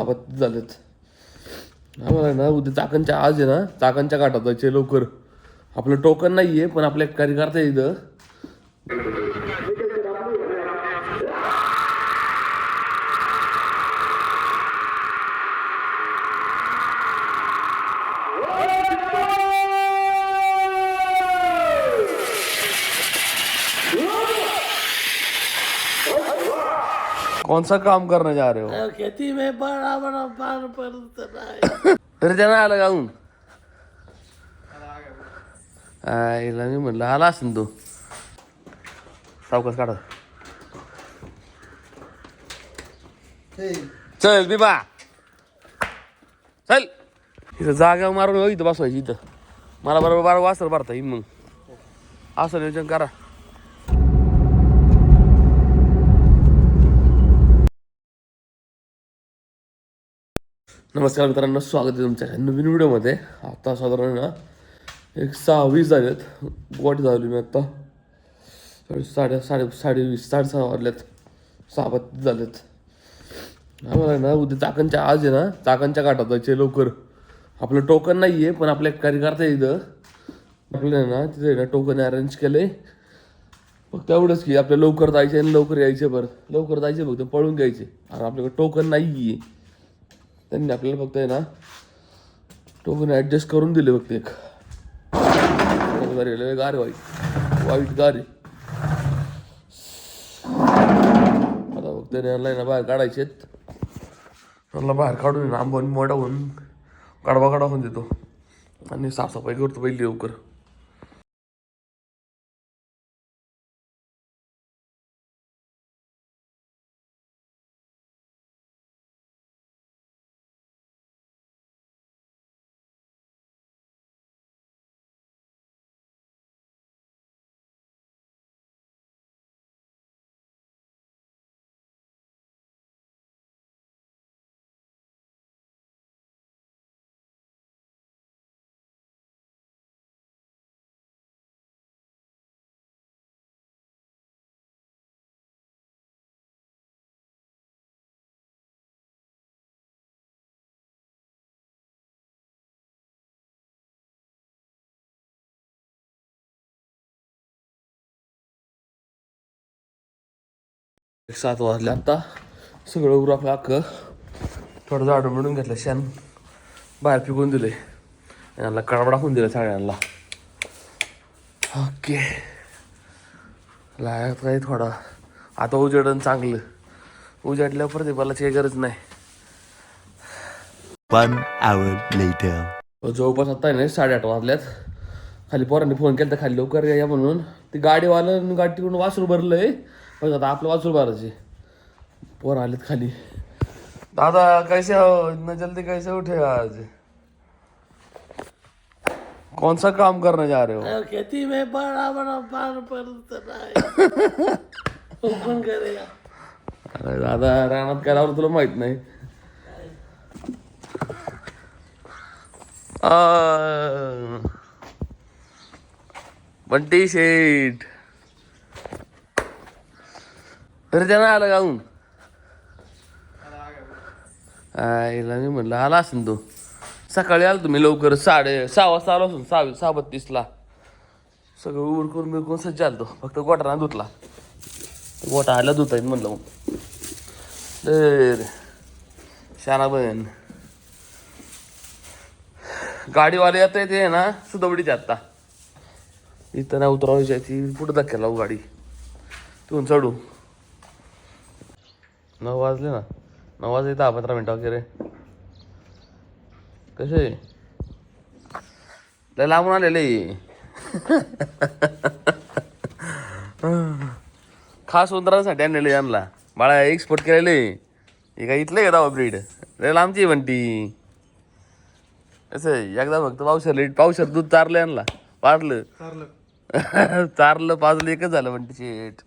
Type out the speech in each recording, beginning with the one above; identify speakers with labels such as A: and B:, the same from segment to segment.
A: आपत्ती झालेत. आम्हाला ना उद्या चाकणच्या आज आहे ना चाकणच्या घाटात जायचे लवकर. आपलं टोकन नाही आहे पण आपल्या कार्यकर्ता आहे इथं. कौन सा काम करने जा रहे हो?
B: खेती में बड़ा बड़ा पान पड़ता है।
A: तरी त्यानं आलं गाऊन आईला मी म्हणलं आला असेल तू सावकाश काढा चल। बिबा। चल। इथं जागा मारून हो इथं बसवायची इथं मला बरोबर बारा वाजता भरता येईल मग असं नियोजन करा। नमस्कार मित्रांनो स्वागत आहे तुमच्या नवीन व्हिडिओमध्ये. आता साधारण ना एक सहा वीस झालेत. गुवाहाटी झाली मी आत्ता साडे साडे साडे साडेवीस साडेसहा वाजल्यात सहा बत्तीस झालेत. आम्हाला ना उद्या चाकणच्या आज आहे ना चाकणच्या काठात जायचे लवकर. आपलं टोकन नाही आहे पण आपल्या कार्यकर्ता इथं. आपल्याला ना तिथे ना टोकन अरेंज केलं फक्त एवढंच की आपल्या लवकर जायचे आणि लवकर यायचे बरं लवकर जायचे फक्त पळून घ्यायचे आणि आपल्याकडे टोकन नाही आहे त्यांनी आपल्याला फक्त आहे ना टोकन ॲडजस्ट करून दिले फक्त एक. गाडी गार आहे वाईट वाईट गार आहे. आता फक्त यांना ना बाहेर काढायचे त्यांना बाहेर काढून आंबवून मोठा होऊन काढवा काढवा होऊन देतो. आणि साफसफाई करतो पहिली लवकर. एक सात वाजले आता. सगळं उरकलं अख्खं. थोडं झाडं मिळून घेतलं शेण बाहेर पिकून दिले यांना कडबडा होऊन दिला सगळ्यांना. ओके. लागायत काही थोडा. आता उजेडन चांगलं. उजाडल्यावर प्रतिभालाची काही गरज नाही.
C: Later.
A: जवळपास आता आहे ना साडेआठ वाजल्यात. खाली पोरांनी फोन केला तर खाली लवकर या म्हणून. ती गाडीवालं गाडी तिकडून वासरू भरलंय. पण आता आपलं वासरू भरायचे पोर आलेत खाली. दादा कैसे हो? इतना जल्दी कैसे उठे आज? कौन सा काम करने जा रहे हो?
B: खेती में बड़ा बड़ा पान पड़ता है। वो कौन करेगा
A: अरे दादा रानात लावलं तुला माहीत नाही. आ, बंटी शेठ. अरे त्यांना आलं गाऊन आईला मी म्हणलं आला असेल तू. सकाळी आलो तुम्ही लवकर साडे सहा वाजता आलो असून सहा सहा बत्तीसला. सगळं उरकून बिरकून सज्ज आलतो फक्त गोटाना धुतला. गोटा आला धुता येईल म्हणलं मग. तर शाना बन गाडीवाले आता येते ना सुदवडीची आत्ता इथं नाही उतरावायची आहे ती धक्क्या लावू गाडी. तिथून चढू. नऊ वाजले ना. नऊ वाजले दहा पंधरा मिनटं वगैरे. कसे लय लांबून आलेले. खास उंदरांसाठी आणलेले यांना बाळा एक्सपोर्ट केलेले. हे काय इथले का दावा ब्रीड लय लांबची म्हणती असं आहे, एकदा फक्त पावसर लेट दूध चारलं यांना पाडलं चारलं. पाजलं एकच झालं म्हणते शेट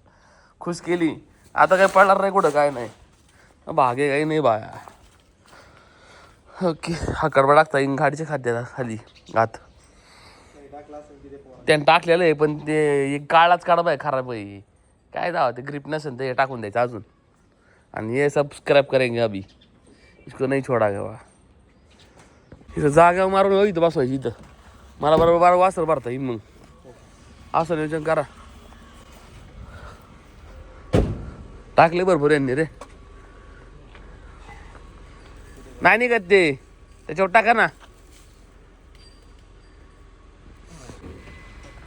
A: खुश केली. आता काय पडणार नाही कुठं काय नाही. भागे काही नाही बाया ओके हा कडबा टाकता येईन गाडीच्या खाद्याला खाली आत। त्याने टाकलेलं आहे पण ते एक काळाच काढा आहे खराब आहे. काय दावा ते ग्रीप नसेल ते टाकून द्यायचं अजून. आणि हे सबस्क्राईब करेंगे अभी. इसको नाही छोडा गवा इथं जागा मारून हो इथं बसवायची इथं. मला बरोबर बारा वासर भरता येईल मग. असं नियोजन करा. टाकले भरपूर यांनी रे. नाही निघत ते. त्याच्यावर टाका ना.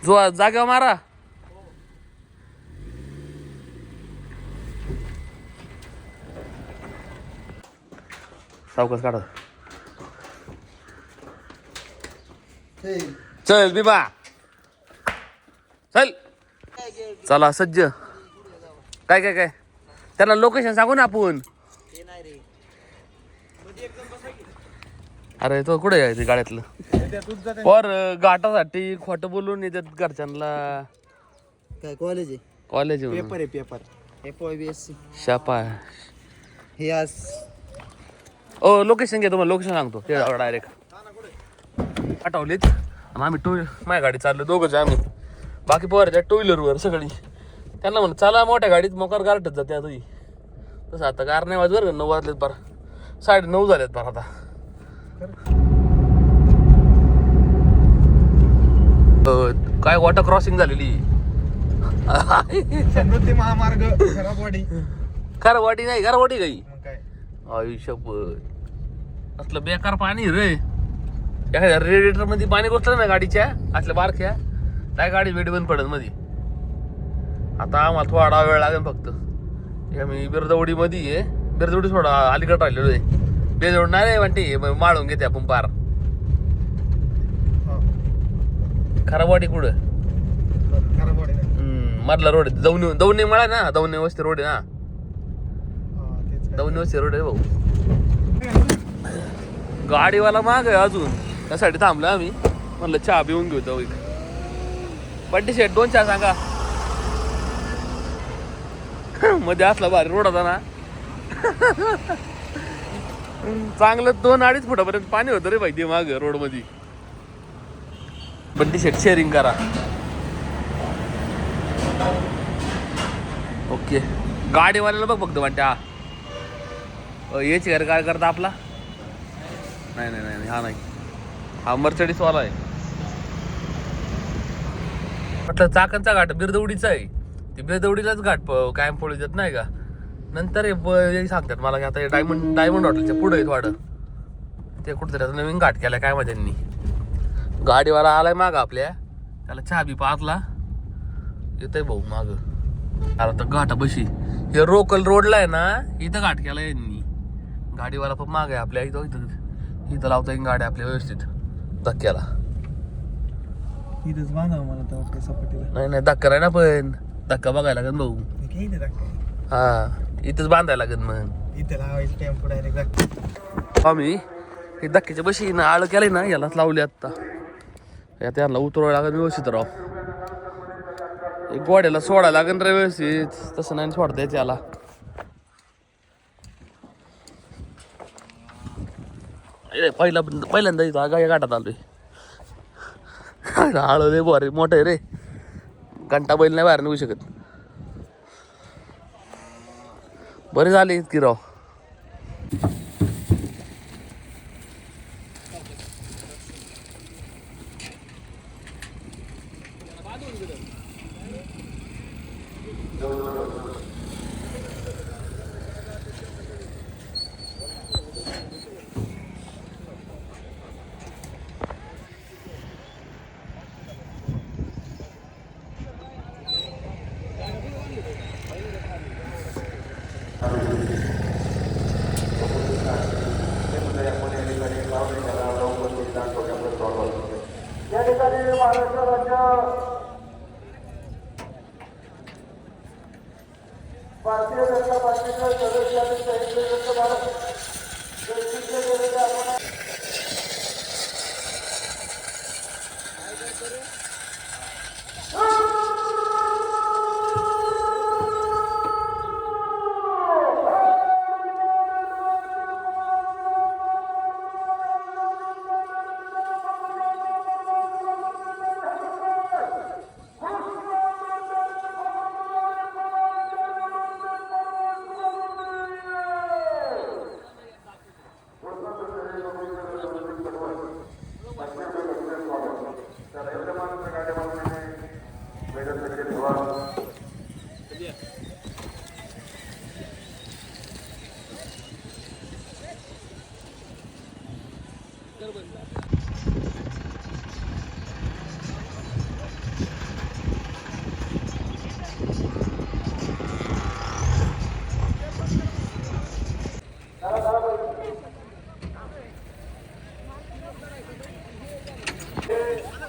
A: जो जागेवर मारा. सावकाश काढा. चल बिबा. चल. चला सज्ज. काय काय काय? त्याला लोकेशन सांगू ना आपण. अरे तो कुठे आहे ते गाड्यातलं? पर घाटासाठी खोटं बोलून येतात घरच्यांना.
D: काय कॉलेज आहे?
A: कॉलेज
D: पेपर आहे paper F Y B S C
A: Shapa
D: हे आज
A: ओ लोकेशन घे तुम्हाला लोकेशन सांगतो. ते डायरेक्ट आठवलीच आणि आम्ही टू माझ्या गाडी चाललो दोघंच आम्ही. बाकी पोराच्या टू व्हीलरवर सगळी. त्यांना म्हणलं चला मोठ्या गाडीत मोकार गारठत जाते आता तसं आता गार नाही वाजवर नऊ वाजलेत बारा. साडे नऊ झालेत बारा आता. काय वॉटर क्रॉसिंग झालेली?
D: समृद्धी महामार्ग खराबवाडी
A: गारवाडी नाही गारवाडी काही. आयुष्यप असलं बेकार पाणी रे. एखाद्या रेडिएटरमध्ये पाणी घुसलं ना गाडीच्या असल्या बारख्या काय गाडी वेडी बंद पडत मध्ये आता आम्हाला थोडा वेळ लागेल फक्त. आम्ही बिरदवडी मध्ये आहे. बिरदवडी थोडा अलीकडे राहिलेलो आहे. बेजवड नाही रे वाटते माळून घेते आपण पार खराबवाडी कुठं मधला रोड आहे दौनी दौनी मळा ना दौनी वस्ती रोड आहे ना. दौनी वस्ती रोड आहे भाऊ गाडीवाला माग आहे अजून त्यासाठी थांबलो आम्ही म्हणलं चहा पिऊन घेऊ तो एक बड्डे शेट दोन चहा सांगा मध्ये असला भारी रोड होता ना चांगलं दोन अडीच फुटापर्यंत पाणी होतं रे पाहिजे माग रोडमध्ये बंडी शेट शेअरिंग करा. ओके. गाडीवाल्याला बघ बघतो म्हणते हा याची घर काय करता आपला? नाही नाही नाही नाही, हा नाही. हा मर्चडीस वाला आहे. म्हटलं चाकणचा घाट बिरदवडीचा आहे. ती बिरदवडीलाच घाट कायम पोळी देत नाही का? नंतर हे प- हे सांगतात मला की आता हे डायमंड डायमंड हॉटेलच्या पुढे आहेत वाढ ते कुठतरी आता नवीन घाट केलाय काय माहिती त्यांनी. गाडीवाला आलाय माग आपल्या. त्याला चहा बी पाचला. येतय भाऊ माग. अरे आता घाटा बशी हे रोकल रोडला आहे ना इथं घाट केला यांनी. गाडीवाला पण माग आहे आपल्या इथं इथं इथं लावता येईल गाड्या आपल्या व्यवस्थित. धक्क्याला.
D: इथंच बांधावं मला तर वाटतं सपाटीला.
A: नाही नाही धक्का नाही ना पण. धक्का बघायला लागेल भाऊ.
D: हे
A: हा. इथंच बांधायला लागेल मग
D: इथे लावायचं टेम्पो डायरेक्ट
A: आम्ही हे धक्क्याच्या बशी ना आळ केलंय ना यालाच लावले आत्ता. या त्यांना उतरवायला लागेल व्यवस्थित राव. एक गोड्याला सोडायला लागेल रे व्यवस्थित. तसं नाही सोडता येत याला. ए, पहिला पहिल्यांदा इथं गाय गाठात आलोय. आळ रे बरे मोठं आहे रे. घंटा बैल नाही बाहेर निघू शकत. बरे झाले इतकी राव?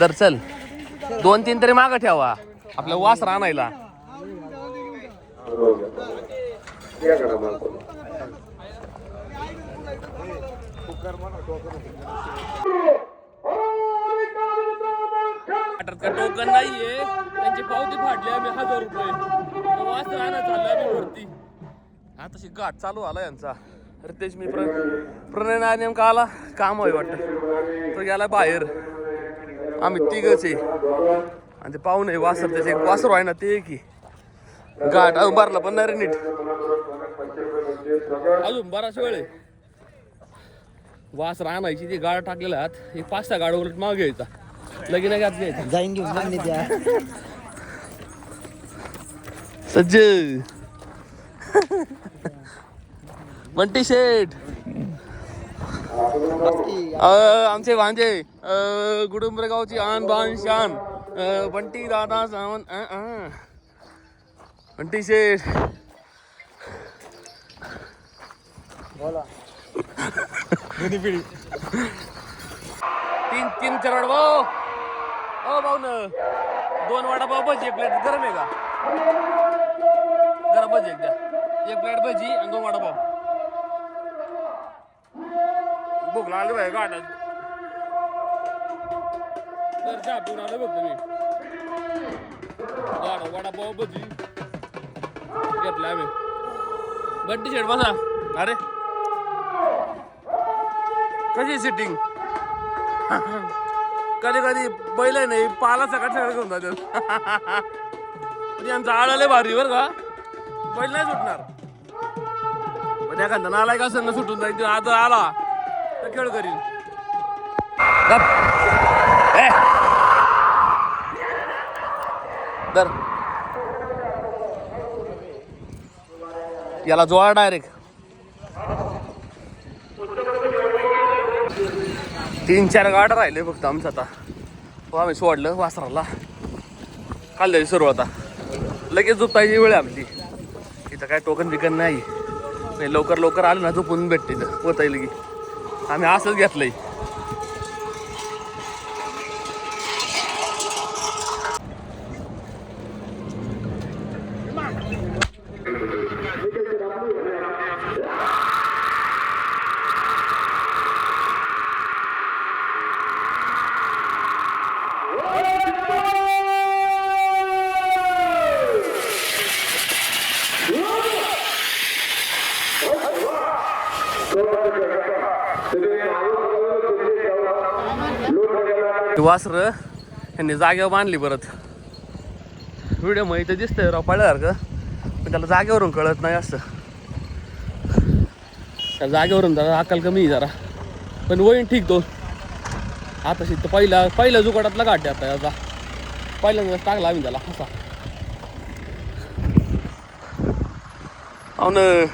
A: दर चल. दोन तीन तरी मागं ठेवा. आपला वास राहणायला टोकन नाहीये? त्यांची पावती फाटली आम्ही हजार रुपये. वास राहणार चाललं आम्ही वरती. आता तशी गाठ चालू आला यांचा. रितेश मी प्र प्रणय नेमका आला. काम होय वाटतं. तो गेला बाहेर. आम्ही तिघच आहे. आणि ते पाहुणे वासर त्याचे एक वासर आहे ना ते की गाठ उभारला पण नाही रे नीट. अजून बराच वेळ आहे. वास राहण्याची ती गाड टाकलेला आहात एक पाच सहा गाड उलट मागे घ्यायचा लगीन घ्यात घ्यायचा?
D: जाईन घेऊन
A: सज्ज बंटी शेठ. आमचे भांजे अ, गुडुंबरगावची आन बान शान बंटी दादा अ. बंटी शेठ. तीन तीन चार वडापाव ओ भाऊ न दोन वडापाव भजी एक प्लेट गरम आहे का? गरम भजी एक द्या एक प्लेट भजी आणि दोन वडापाव भूक लागली बाई गाठात तर चहा पिऊन आलो बघतो मी. गाडा वडापाव भजी. घेतला आम्ही. बंटी शेट बसा अरे. कशी सिटिंग कधी कधी बैल नाही पाला सकाळ सकाळ घेऊन जातात. यांचा आळाले भारी बर का. बैल नाही सुटणार. पण एखादा नालायक असेल ना सुटून जाईल आता आला. तर खेळ करील याला जोळा डायरेक्ट तीन चार गाड राहिले फक्त आमचं आता. हो आम्ही सोडलं वासराला. खाल्ल्याची सुरू आता. लगेच झोपायची वेळ आमची. इथं काय टोकन बिकन नाही. नाही लवकर लवकर आलं ना झोपून भेटते. इथं होता येईल की आम्ही असंच घेतलंय. वासर यांनी जागेवर बांधली परत. व्हिडिओमध्ये इथं दिसतंय राव पडल्यासारखं पण त्याला जागेवरून कळत नाही असं. त्या जागेवरून जरा अक्कल कमी आहे जरा. पण वहीन ठीक तो. आता शिकतो पहिला पहिल्या जुगाडातला गाठ आता याचा. पहिल्यांदा टाकला आम्ही त्याला असा. पाहुण.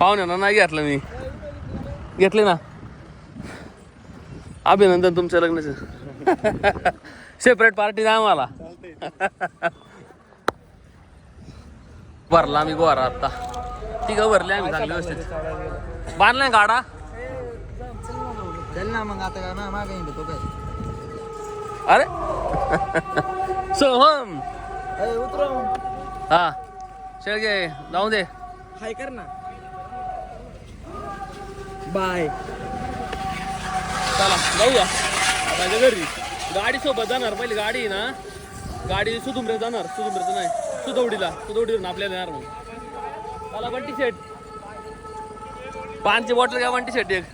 A: पाहुण्यानं नाही घेतलं मी. घेतले ना? अभिनंदन तुमच्या लग्नाचं. सेपरेट पार्टी द्या आम्हाला. भरला आम्ही गोरा आता. तिघं भरले आम्ही चांगली व्यवस्थित. बांधलाय गाडा?
D: चल ना मग आता काय ना मागे तो काय?
A: अरे. सोहम.
D: उतरव
A: हा. शेळगे जाऊ दे.
D: हाय कर ना. बाय.
A: चला. जाऊया. आता घरी. गाडी सोबत जाणार. पहिली गाडी आहे ना. गाडी सुधुमरे जाणार. सुधुंबरेचं नाही. सुदौडीला सुदौडीवरून आपल्याला येणार मग चला बंटी शेट पानची बॉटल घ्या बंटी शेट एक.